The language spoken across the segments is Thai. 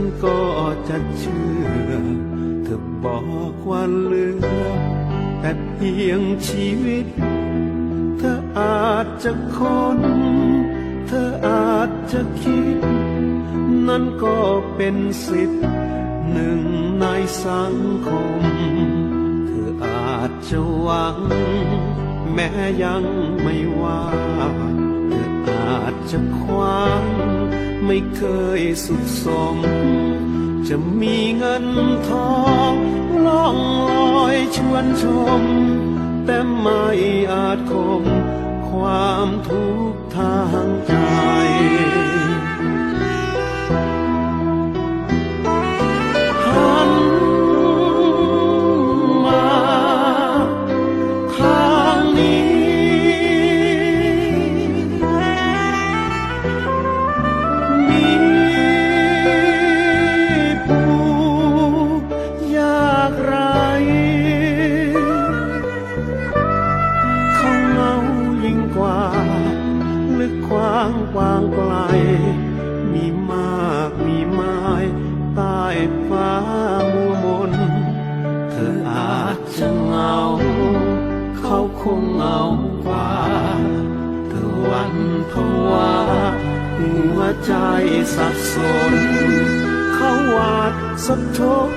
ันก็จะเชื่อ เธอบอกว่าเหลือ แต่เพียงชีวิต เธออาจจะคนเธออาจจะคิด นั่นก็เป็นสิทธิ์หนึ่งในสังคม เธออาจจะหวัง แม้ยังไม่ว่า เธออาจจะคว้าง ไม่เคยสุขสม จะมีเงินทองล่องลอยชวนชม แต่ไม่อาจคม ความทุกข์ทางใจ กว้างไกล มีมากมีไม้ใต้ฟ้ามัวมน เธออาจจะเหงา เขาคงเหงากว่าเธอวันภาวะหัวใจสับสน เขาวาดสะทก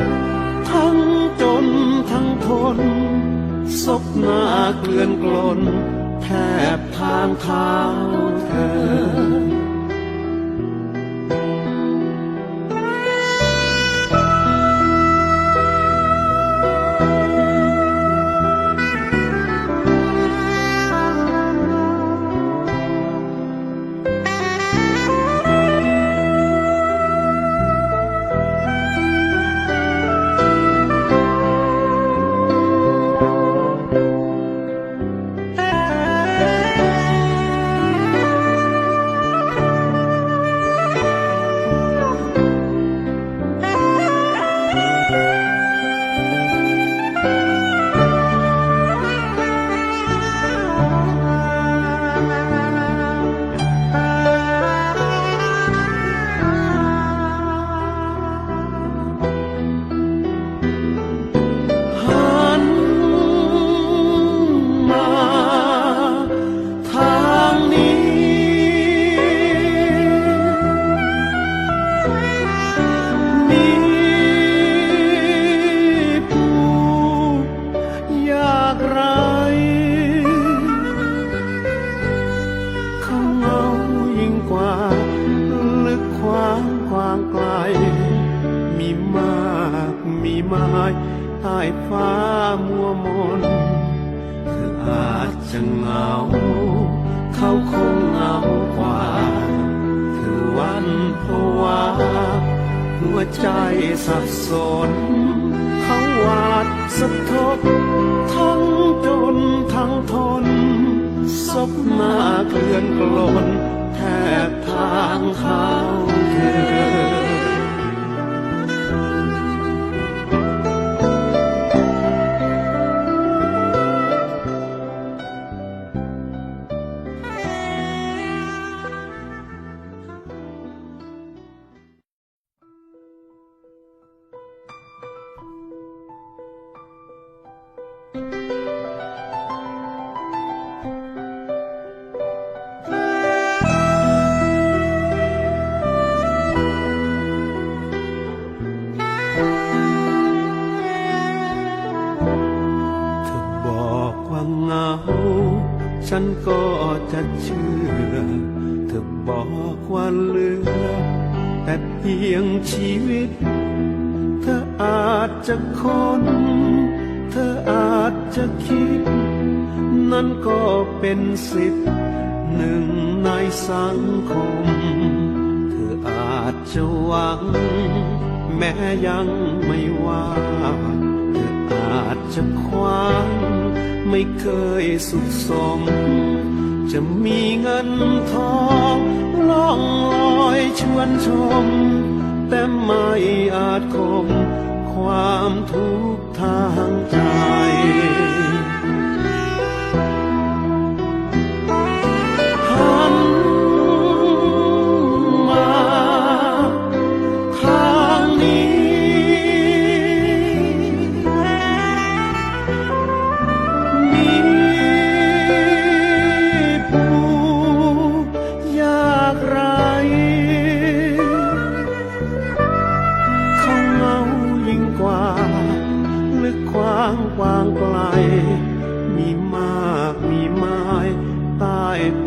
ทั้งจนทั้งทนศพหน้าเกลื่อนกลน แทบทางเท้าเธอ ขวางกว้างไกล มีมากมีไม้ใต้ฟ้ามัวมนเธออาจจะเหงา เขาคงเหงากว่าเธอวันภาวะหัวใจสับสน เขาหวาดสะทกทั้งจ เหงา ฉันก็จะเชื่อ เธอบอกว่าเหลือ แต่เพียงชีวิต เธออาจจะคนเธออาจจะคิด นั่นก็เป็นสิทธิ์หนึ่งในสังคม เธออาจจะหวัง แม้ยังไม่ว่า เธออาจจะคว้าง ไม่เคยสุขสม จะมีเงินทองล่องลอยชวนชม แต่ไม่อาจคม ความทุกข์ทางใจ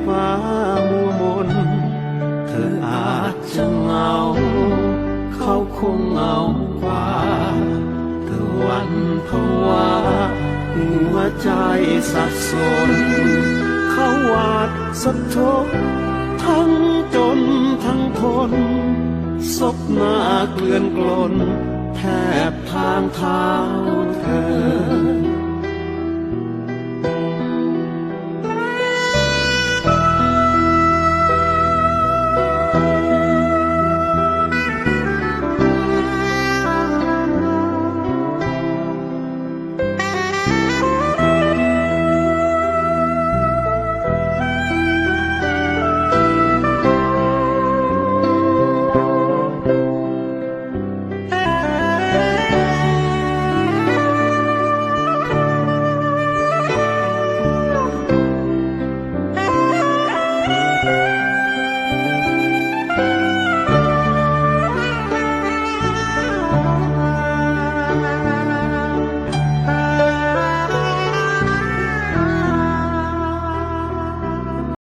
ฟ้ามัวมน เธออาจจะเหงา เขาคงเหงากว่าเธอวันภาวะหัวใจสับสน เขาวาดสะทกทั้งจนทั้งทนศพหน้าเกลื่อนกลน แทบทางเท้าเธอ